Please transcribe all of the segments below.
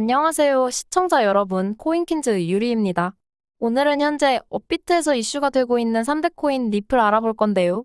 안녕하세요, 시청자 여러분. 코인킨즈 유리입니다. 오늘은 현재 업비트에서 이슈가 되고 있는 3대 코인 리플 알아볼 건데요.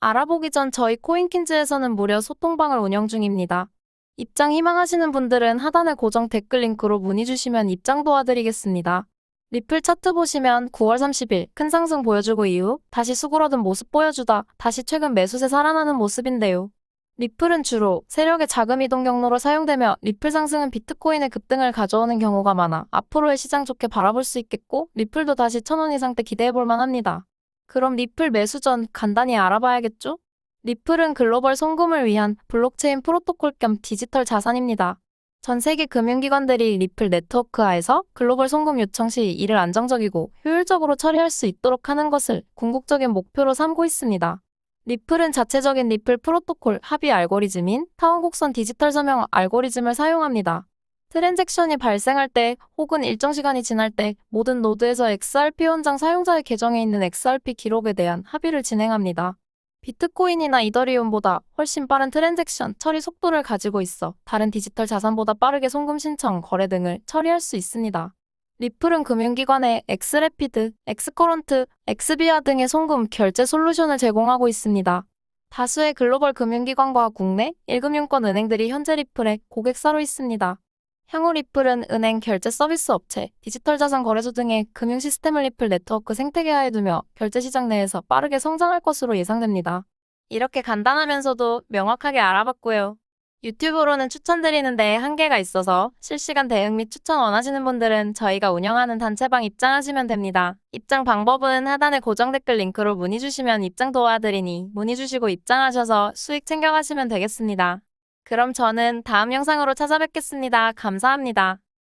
알아보기 전 저희 코인킨즈에서는 무료 소통방을 운영 중입니다. 입장 희망하시는 분들은 하단의 고정 댓글 링크로 문의 주시면 입장 도와드리겠습니다. 리플 차트 보시면 9월 30일 큰 상승 보여주고 이후 다시 수그러든 모습 보여주다 다시 최근 매수세 살아나는 모습인데요. 리플은 주로 세력의 자금 이동 경로로 사용되며 리플 상승은 비트코인의 급등을 가져오는 경우가 많아 앞으로의 시장 좋게 바라볼 수 있겠고 리플도 다시 천원 이상대 기대해 볼 만합니다. 그럼 리플 매수 전 간단히 알아봐야겠죠? 리플은 글로벌 송금을 위한 블록체인 프로토콜 겸 디지털 자산입니다. 전 세계 금융기관들이 리플 네트워크하에서 글로벌 송금 요청 시 이를 안정적이고 효율적으로 처리할 수 있도록 하는 것을 궁극적인 목표로 삼고 있습니다. 리플은 자체적인 리플 프로토콜 합의 알고리즘인 타원 곡선 디지털 서명 알고리즘을 사용합니다. 트랜잭션이 발생할 때 혹은 일정 시간이 지날 때 모든 노드에서 XRP 원장 사용자의 계정에 있는 XRP 기록에 대한 합의를 진행합니다. 비트코인이나 이더리움보다 훨씬 빠른 트랜잭션 처리 속도를 가지고 있어 다른 디지털 자산보다 빠르게 송금 신청, 거래 등을 처리할 수 있습니다. 리플은 금융기관에 엑스래피드, 엑스커런트, 엑스비아 등의 송금 결제 솔루션을 제공하고 있습니다. 다수의 글로벌 금융기관과 국내 1금융권 은행들이 현재 리플의 고객사로 있습니다. 향후 리플은 은행 결제 서비스 업체, 디지털 자산 거래소 등의 금융 시스템을 리플 네트워크 생태계화에 두며 결제 시장 내에서 빠르게 성장할 것으로 예상됩니다. 이렇게 간단하면서도 명확하게 알아봤고요. 유튜브로는 추천드리는데 한계가 있어서 실시간 대응 및 추천 원하시는 분들은 저희가 운영하는 단체방 입장하시면 됩니다. 입장 방법은 하단의 고정 댓글 링크로 문의 주시면 입장 도와드리니 문의 주시고 입장하셔서 수익 챙겨가시면 되겠습니다. 그럼 저는 다음 영상으로 찾아뵙겠습니다. 감사합니다.